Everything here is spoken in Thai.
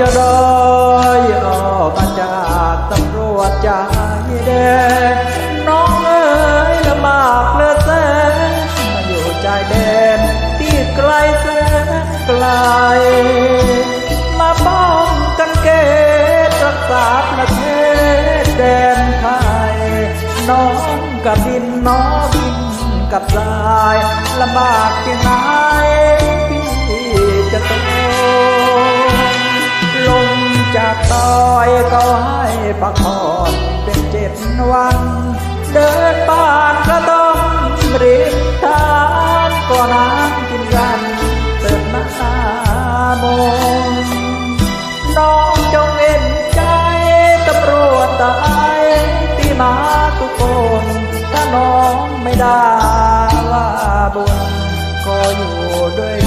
จะรอยออกมาจากตำรวจใจแดงน้องเอ๋ยลำบากเลือแสนมาอยู่ใจแดนที่ไกลแสนไกล มาป้องกันเกตรักษาประเทศแดนไทย น้องกับดินน้องดินกับทรายลำบากที่ไหน จากดอยก็ให้พักผ่อนเป็นเจ็ดวัน เดินบ้านก็ต้องริมทานก็น้ำกินกันเติมน้ำมนต์น้องจงเห็นใจตำรวจตายที่มาทุกคนถ้าน้องไม่ได้ว่าบุญก็อยู่ด้วย